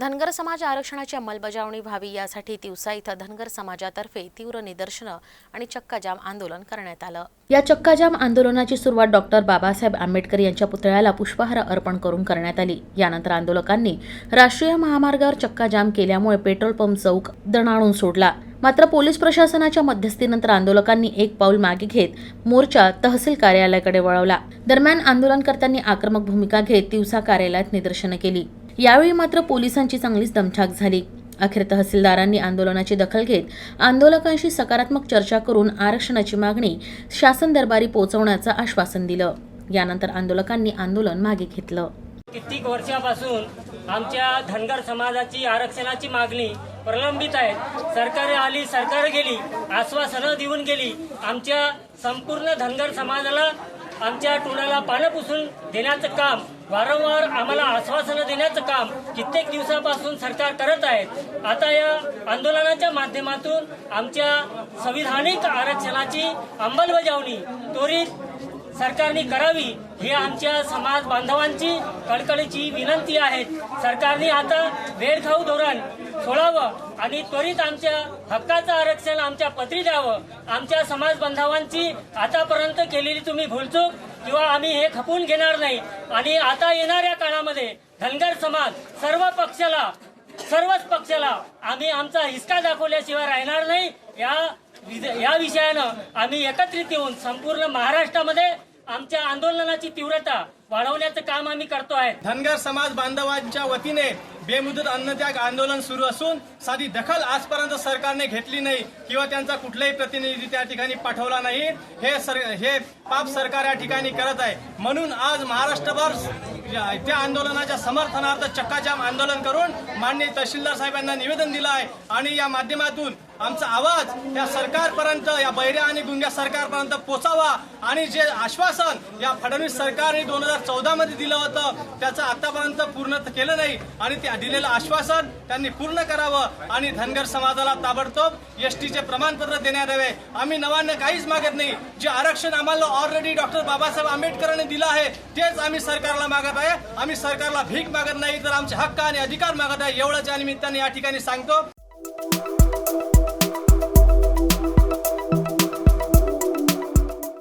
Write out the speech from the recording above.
धनगर समाज आरक्षणाची अंमलबजावणी व्हावी यासाठी तिवसा इथं धनगर समाजातर्फे तीव्र निदर्शनं आणि चक्काजाम आंदोलन करण्यात आलं. या चक्काजाम आंदोलनाची सुरुवात डॉक्टर बाबासाहेब आंबेडकर यांच्या पुतळ्याला पुष्पहार अर्पण करून करण्यात आली. यानंतर आंदोलकांनी राष्ट्रीय महामार्गावर चक्काजाम केल्यामुळे पेट्रोल पंप चौक दणाणून सोडला. मात्र पोलीस प्रशासनाच्या मध्यस्थीनंतर आंदोलकांनी एक पाऊल मागे घेत मोर्चा तहसील कार्यालयाकडे वळवला. दरम्यान आंदोलनकर्त्यांनी आक्रमक भूमिका घेत दिवसा कार्यालयात निदर्शनं केली. यावेळी मात्र पोलिसांची चांगलीच दमछाक झाली. अखेर तहसीलदारांनी आंदोलनाची दखल घेत आंदोलकांशी सकारात्मक चर्चा करून आरक्षणाची मागणी शासन दरबारी पोहोचवण्याचं आश्वासन दिलं. यानंतर आंदोलकांनी आंदोलन मागे घेतलं. कित्येक वर्षापासून आमच्या धनगर समाजाची आरक्षणाची मागणी प्रलंबित आहे. सरकार आली सरकार गेली आश्वासनं देऊन गेली. आमच्या संपूर्ण धनगर समाजाला आमच्या टोळ्याला पानं पुसून देण्याचं काम वारंवार आम्हाला आश्वासनं देण्याचं काम कित्येक दिवसापासून सरकार करत आहेत. आता या आंदोलनाच्या माध्यमातून आमच्या संविधानिक आरक्षणाची अंमलबजावणी त्वरित सरकारने करावी ही आमच्या समाज बांधवांची कळकळीची विनंती आहे. सरकारने आता वेळखाऊ धोरण सोडावं आणि त्वरित आमच्या हक्काचं आरक्षण आमच्या पत्री द्यावं. आमच्या समाज बांधवांची आतापर्यंत केलेली तुम्ही भूलचूक किंवा आम्ही हे खपून घेणार नाही. आणि आता येणाऱ्या काळामध्ये धनगर समाज सर्व पक्षाला सर्वच पक्षाला आम्ही आमचा हिसका दाखवल्याशिवाय राहणार नाही. या या विषयानं आम्ही एकत्रित येऊन संपूर्ण महाराष्ट्रामध्ये आमच्या आंदोलनाची तीव्रता वाढवण्याचं काम आम्ही करतो आहे. धनगर समाज बांधवांच्या वतीने बेमुदत अन्नत्याग आंदोलन सुरू असून साधी दखल आजपर्यंत सरकारने घेतली नाही किंवा त्यांचा कुठलाही प्रतिनिधी त्या ठिकाणी पाठवला नाही. हे सर हे पाप सरकार या ठिकाणी करत आहे. म्हणून आज महाराष्ट्रभर त्या आंदोलनाच्या समर्थनार्थ चक्काजाम आंदोलन करून माननीय तहसीलदार साहेबांना निवेदन दिलं आहे आणि या माध्यमातून आमचा आवाज या सरकारपर्यंत या बैऱ्या आणि गुंग्या सरकारपर्यंत पोचावा आणि जे आश्वासन या फडणवीस सरकारने दोन हजार चौदा मध्ये दिलं होतं त्याचं आतापर्यंत पूर्ण केलं नाही आणि त्या दिलेलं आश्वासन त्यांनी पूर्ण करावं आणि धनगर समाजाला ताबडतोब एसटीचे प्रमाणपत्र देण्यात यावे. आम्ही नव्यानं काहीच मागत नाही. जे आरक्षण आम्हाला ऑलरेडी डॉक्टर बाबासाहेब आंबेडकरांनी दिलं आहे तेच आम्ही सरकारला मागत आहे. आम्ही सरकारला भीक मागत नाही तर आमचे हक्क आणि अधिकार मागत आहे एवढंच या निमित्ताने या ठिकाणी सांगतो.